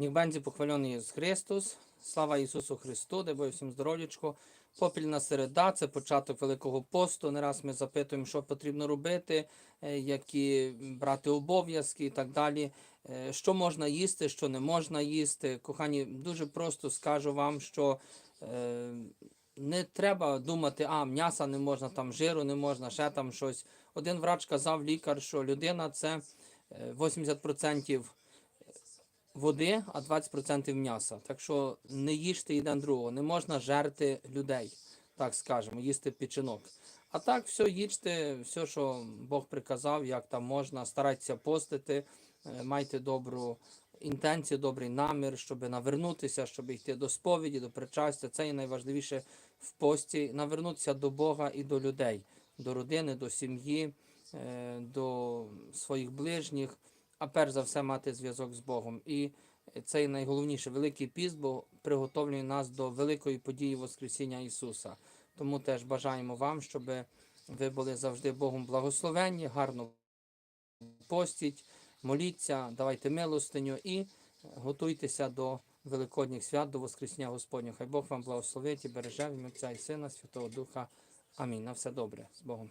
Ніх бензі похвалений Ісус Христос. Слава Ісусу Христу, дай Бог всім здоров'ячко. Попільна середа це початок Великого посту. Не раз ми запитуємо, що потрібно робити, е, які брати обов'язки і так далі. Е, Що можна їсти, що не можна їсти. Кохані, дуже просто скажу вам, що е, не треба думати, а м'яса не можна, там жиру не можна, ще там щось. Один врач казав лікар, що людина це е, 80% води, а 20% м'яса. Так що не їжте один другого, не можна жерти людей, так скажемо, їсти печінок. А так, все їжте, все, що Бог приказав, як там можна, старайтеся постити, е, майте добру інтенцію, добрий намір, щоб навернутися, щоб йти до сповіді, до причастя. Це і найважливіше в пості навернутися до Бога і до людей, до родини, до сім'ї, е, до своїх ближніх, а перш за все мати зв'язок з Богом. І це і найголовніше великий піст, бо приготовлює нас до великої події Воскресіння Ісуса. Тому теж бажаємо вам, щоб ви були завжди Богом благословенні, гарно постіть, моліться, давайте милостиню і готуйтеся до Великодніх свят, до Воскресіння Господнього. Хай Бог вам благословить і береже в Отця і Сина, Святого Духа. Амінь. На все добре. З Богом.